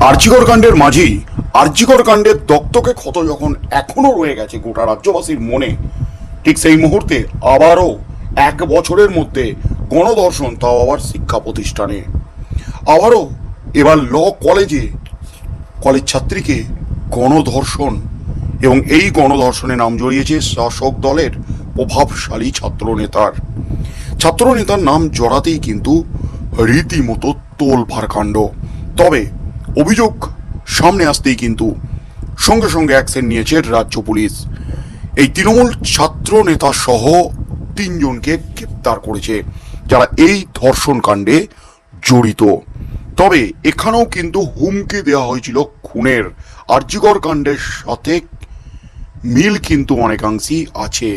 আর্যিকর কাণ্ডের মাঝেই আর্যিকর কাণ্ডের দত্তকে ক্ষত যখন এখনও রয়ে গেছে গোটা রাজ্যবাসীর মনে, ঠিক সেই মুহূর্তে আবারও এক বছরের মধ্যে গণধর্ষণ, তাও আবার শিক্ষা প্রতিষ্ঠানে। আবারও এবার ল কলেজে কলেজ ছাত্রীকে গণধর্ষণ এবং এই গণধর্ষণে নাম জড়িয়েছে শাসক দলের প্রভাবশালী ছাত্র নেতার ছাত্র নেতার নাম জড়াতেই কিন্তু রীতিমতো তোলপাড় কাণ্ড। তবে অভিযোগ সামনে আসতেই কিন্তু সঙ্গে সঙ্গে অ্যাকশন নিয়েছে রাজ্য পুলিশ। এই তৃণমূল ছাত্র নেতা সহ তিনজনকে গ্রেপ্তার করেছে, যারা এই ধর্ষণ কাণ্ডে জড়িত। তবে এখানেও কিন্তু হুমকি দেওয়া হয়েছিল খুনের। আর্যিকর কাণ্ডের সাথে মিল কিন্তু অনেকাংশই আছে।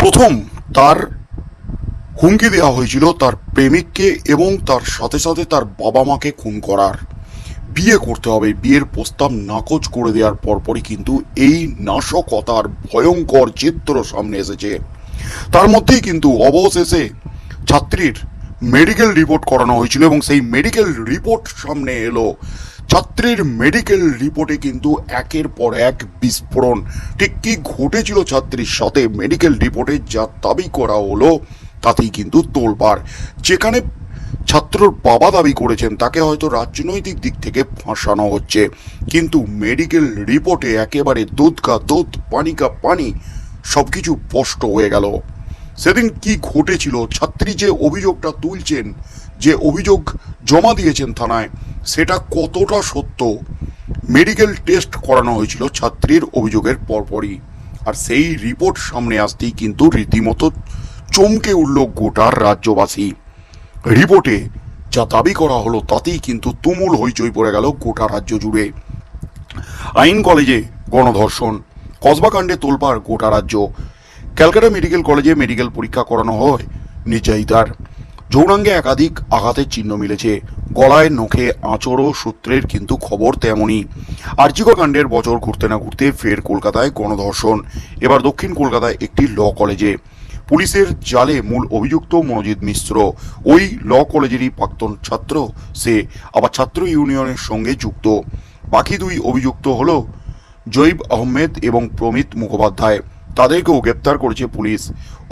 প্রথম তার হুমকি দেওয়া হয়েছিল তার প্রেমিককে এবং তার সাথে সাথে তার বাবা মাকে খুন করার। বিয়ে করতে হবে। বিয়ের প্রস্তাব নাকচ করে দেওয়ার পরপরই কিন্তু এই নাশকতার ভয়ঙ্কর চিত্র সামনে এসেছে। তার মধ্যেই কিন্তু অবশেষে ছাত্রীর মেডিকেল রিপোর্ট করানো হয়েছিল এবং সেই মেডিকেল রিপোর্ট সামনে এলো। ছাত্রীর মেডিকেল রিপোর্টে কিন্তু একের পর এক বিস্ফোরণ। ঠিক কি ঘটেছিল ছাত্রীর সাথে? মেডিকেল রিপোর্টে যা দাবি করা হলো তাতেই কিন্তু তোলপাড়। যেখানে ছাত্রর বাবা দাবি করেছেন, তাকে হয়তো রাজনৈতিক দিক থেকে ফাঁসানো হচ্ছে। কিন্তু মেডিকেল রিপোর্টে একেবারে দুধ কা দুধ, পানি কা পানি সবকিছু স্পষ্ট হয়ে গেল। সেদিন কি ঘটেছিল? ছাত্রী যে অভিযোগটা তুলছেন, যে অভিযোগ জমা দিয়েছেন থানায়, সেটা কতটা সত্য? মেডিকেল টেস্ট করানো হয়েছিল ছাত্রীর অভিযোগের পরপরই। আর সেই রিপোর্ট সামনে আসতেই কিন্তু রীতিমতো চমকে উঠল গোটার রাজ্যবাসী। রিপোর্টে যা দাবি করা হলো তাতেই কিন্তু তুমুল হইচই পড়ে গেল গোটা রাজ্য জুড়ে। আইন কলেজে গণধর্ষণ, কসবাকাণ্ডে তোলপাড় গোটা রাজ্য। ক্যালকাটা মেডিকেল কলেজে মেডিকেল পরীক্ষা করানো হয় নির্যাতিতার। যৌনাঙ্গে একাধিক আঘাতের চিহ্ন মিলেছে। গলায়, নখে, আঁচড় সূত্রের কিন্তু খবর তেমনই। আর্যিকর কাণ্ডের বছর ঘুরতে না ঘুরতে ফের কলকাতায় গণধর্ষণ। এবার দক্ষিণ কলকাতায় একটি ল কলেজে। পুলিশের জালে মূল অভিযুক্ত মনোজিৎ মিশ্র। ওই ল কলেজেরই প্রাক্তন ছাত্র। সে আবার ছাত্র ইউনিয়নের সঙ্গে যুক্ত। বাকি দুই অভিযুক্ত হলো জৈব আহমেদ এবং প্রমিত মুখোপাধ্যায়। তাদেরকেও গ্রেপ্তার করেছে পুলিশ।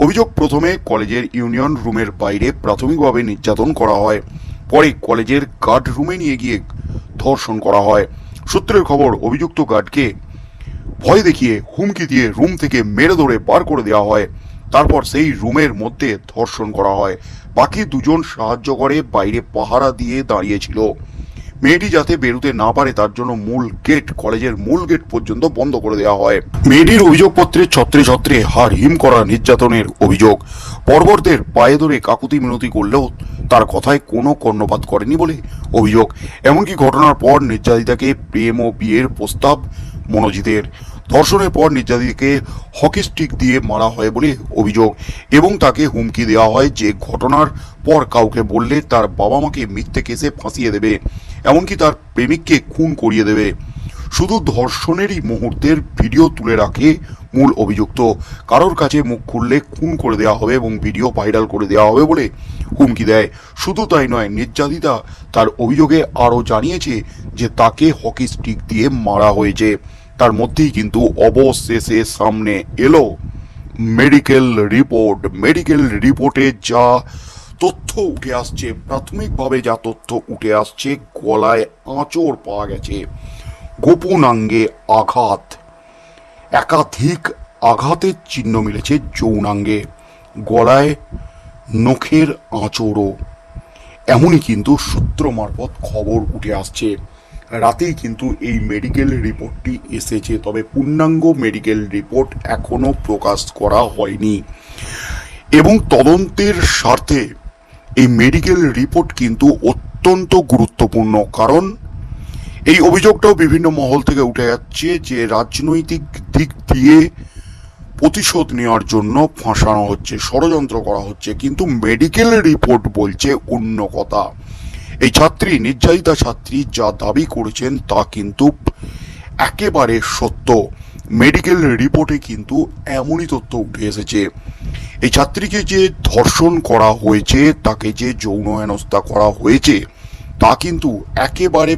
অভিযোগ প্রথমে কলেজের ইউনিয়ন রুমের বাইরে প্রাথমিকভাবে নির্যাতন করা হয়। পরে কলেজের গার্ড রুমে নিয়ে গিয়ে ধর্ষণ করা হয়। সূত্রের খবর, অভিযুক্ত গার্ডকে ভয় দেখিয়ে হুমকি দিয়ে রুম থেকে মেরে ধরে পার করে দেওয়া হয়। তারপর সেই রুমের মধ্যে ধর্ষণ করা হয়। বাকি দুজন সাহায্য করে বাইরে পাহারা দিয়ে দাঁড়িয়েছিল মেয়েটি যাতে বেরোতে না পারে তার জন্য মূল গেট, কলেজের মূল গেট পর্যন্ত বন্ধ করে দেওয়া হয়। মেয়েটির অভিযোগপত্রে ছত্রে ছত্রে হার হিম করা নির্যাতনের অভিযোগ। পর্বতদের পায়ে ধরে কাকুতি মিনতি করলেও তার কথায় কোনো কর্ণপাত করেনি বলে অভিযোগ। এমনকি ঘটনার পর নির্যাতিতাকে প্রেম ও বিয়ের প্রস্তাব মনোজিতের। ধর্ষণের পর নির্যাতিতাকে হকি স্টিক দিয়ে মারা হয় বলে অভিযোগ, এবং তাকে হুমকি দেওয়া হয় যে ঘটনার পর কাউকে বললে তার বাবা মাকে মিথ্যে কেসে ফাঁসিয়ে দেবে, এমনকি তার প্রেমিককে খুন করিয়ে দেবে। শুধু ধর্ষণেরই মুহূর্তের ভিডিও তুলে রাখে মূল অভিযুক্ত। কারোর কাছে মুখ খুললে খুন করে দেওয়া হবে এবং ভিডিও ভাইরাল করে দেওয়া হবে বলে হুমকি দেয়। শুধু তাই নয়, নির্যাতিতা তার অভিযোগে আরও জানিয়েছে যে তাকে হকি স্টিক দিয়ে মারা হয়েছে। তার মধ্যেই কিন্তু অবশেষে সামনে এলো মেডিকেল রিপোর্ট মেডিকেল রিপোর্টে যা তথ্য উঠে আসছে, প্রাথমিকভাবে যা তথ্য উঠে আসছে, গলায় আঁচড় পাওয়া গেছে। গোপনাঙ্গে আঘাত। একাধিক আঘাতের চিহ্ন মিলেছে যৌনাঙ্গে। গলায় নখের আঁচড়ও। এমনই কিন্তু সূত্র মারফত খবর উঠে আসছে। রাতেই কিন্তু এই মেডিকেল রিপোর্টটি এসেছে, তবে পূর্ণাঙ্গ মেডিকেল রিপোর্ট এখনও প্রকাশ করা হয়নি। এবং তদন্তের স্বার্থে এই মেডিকেল রিপোর্ট কিন্তু অত্যন্ত গুরুত্বপূর্ণ, কারণ এই অভিযোগটাও বিভিন্ন মহল থেকে উঠে যাচ্ছে যে রাজনৈতিক দিক দিয়ে প্রতিশোধ নেওয়ার জন্য ফাঁসানো হচ্ছে, ষড়যন্ত্র করা হচ্ছে, কিন্তু মেডিকেল রিপোর্ট বলছে অন্য কথা। এই ছাত্রী নির্যাতিতা ছাত্রী যা দাবি করেছেন তা কিন্তু একেবারে সত্য। মেডিকেল রিপোর্টে কিন্তু এমনই তথ্য উঠে এসেছে। এই ছাত্রীকে যে ধর্ষণ করা হয়েছে, তাকে যে যৌন হেনস্থা করা হয়েছে, তা কিন্তু একেবারে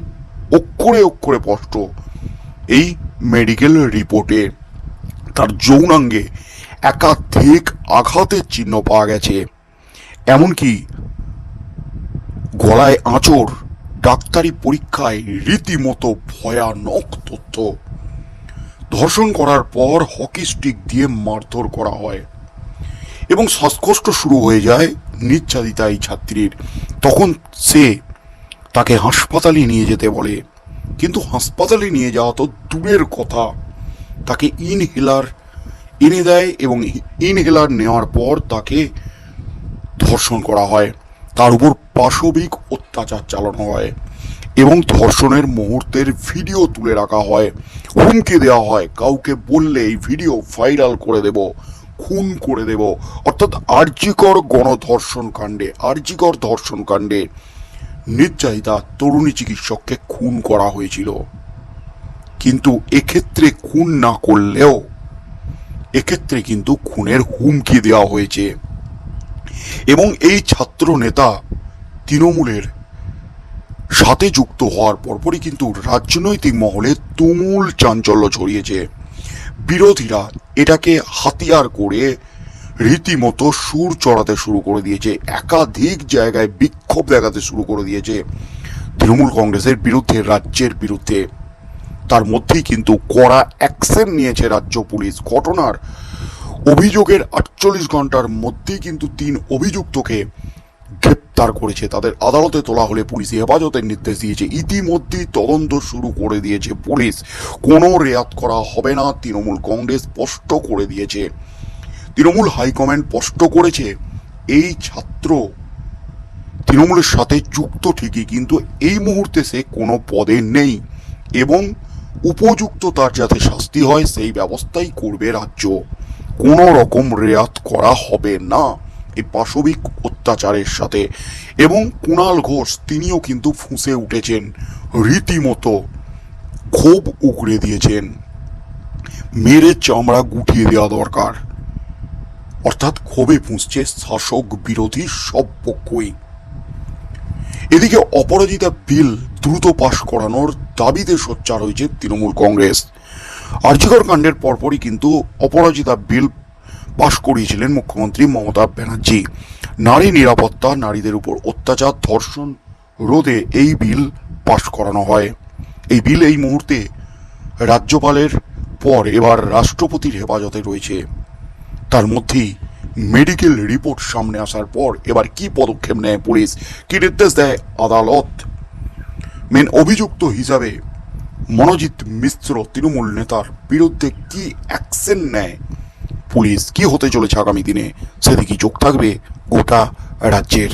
অক্ষরে অক্ষরে স্পষ্ট এই মেডিকেল রিপোর্টে। তার যৌনাঙ্গে একাধিক আঘাতের চিহ্ন পাওয়া গেছে। এমনকি গলায় আঁচড়, ডাক্তারি পরীক্ষায় রীতিমতো ভয়ানক তথ্য। ধর্ষণ করার পর হকি স্টিক দিয়ে মারধর করা হয়। এবং শ্বাসকষ্ট শুরু হয়ে যায় নির্যাতিতা এই ছাত্রীর। তখন সে তাকে হাসপাতালে নিয়ে যেতে বলে। কিন্তু হাসপাতালে নিয়ে যাওয়া তো দূরের কথা। তাকে ইনহেলার এনে দেয় এবং ইনহেলার নেওয়ার পর তাকে ধর্ষণ করা হয়। তার উপর পাশবিক অত্যাচার চালানো হয় এবং ধর্ষণের মুহূর্তের ভিডিও তুলে রাখা হয়, হুমকি দেওয়া হয়। কাউকে বললে এই ভিডিও ভাইরাল করে দেব, খুন করে দেব। অর্থাৎ আর্যিকর গণধর্ষণ কাণ্ডে আর্যিকর ধর্ষণ কাণ্ডে নির্যাতিতা তরুণী চিকিৎসককে খুন করা হয়েছিল। কিন্তু এক্ষেত্রে খুন না করলেও, এক্ষেত্রে কিন্তু খুনের হুমকি দেওয়া হয়েছে। এবং এই ছাত্র নেতা তৃণমূলের সাথে যুক্ত হওয়ার পরপরই কিন্তু রাজনৈতিক মহলে তুমুল চাঞ্চল্য ছড়িয়েছে। বিরোধীরা এটাকে হাতিয়ার করে রীতিমতো সুর চড়াতে শুরু করে দিয়েছে, একাধিক জায়গায় বিক্ষোভ দেখাতে শুরু করে দিয়েছে। তৃণমূল কংগ্রেসের বিরুদ্ধে, রাজ্যের বিরুদ্ধে। তার মধ্যেই কিন্তু কড়া অ্যাকশন নিয়েছে রাজ্য পুলিশ। ঘটনার অভিযোগের আটচল্লিশ ঘণ্টার মধ্যেই কিন্তু তিন অভিযুক্তকে গ্রেপ্তার করেছে। তাদের আদালতে তোলা হলে পুলিশ হেফাজতের নির্দেশ দিয়েছে। ইতিমধ্যেই তদন্ত শুরু করে দিয়েছে পুলিশ। কোনো রেয়াত করা হবে না। তৃণমূল কংগ্রেস স্পষ্ট করে দিয়েছে। তৃণমূল হাইকমান্ড স্পষ্ট করেছে, এই ছাত্র তৃণমূলের সাথে যুক্ত ঠিকই, কিন্তু এই মুহূর্তে সে কোনো পদে নেই এবং উপযুক্ত তার যাতে শাস্তি হয়, সেই ব্যবস্থাই করবে রাজ্য। কোনো রকম রেয়াত করা হবে না এই পাশবিক অত্যাচারের সাথে। এবং কুণাল ঘোষ, তিনিও কিন্তু ফুঁসে উঠেছেন রীতিমতো। ক্ষোভ উগড়ে দিয়েছেন। মেরে চামড়া গুটিয়ে দেওয়া দরকার। অর্থাৎ ক্ষোভে ফুঁসছে শাসক বিরোধী সব পক্ষই। এদিকে অপরাজিতা বিল দ্রুত পাশ করানোর দাবিতে সোচ্চার হয়েছে তৃণমূল কংগ্রেস। আর্যিকর কাণ্ডের পরপরই কিন্তু অপরাজিতা বিল পাশ করিয়েছিলেন মুখ্যমন্ত্রী মমতা ব্যানার্জি। নারী নিরাপত্তা, নারীদের উপর অত্যাচার, ধর্ষণ রোধে এই বিল পাশ করানো হয়। এই বিল এই মুহূর্তে রাজ্যপালের পর এবার রাষ্ট্রপতির হেফাজতে রয়েছে। তার মধ্যেই মেডিকেল রিপোর্ট সামনে আসার পর এবার কি পদক্ষেপ নেয় পুলিশ? কি নির্দেশ দেয় আদালত? মেন অভিযুক্ত হিসাবে মনোজিৎ মিশ্র তৃণমূল নেতার বিরুদ্ধে কি অ্যাকশন নেয়? পুলিশ কি হতে চলেছে আগামী দিনে? সেদিকে চোখ থাকবে গোটা রাজ্যের?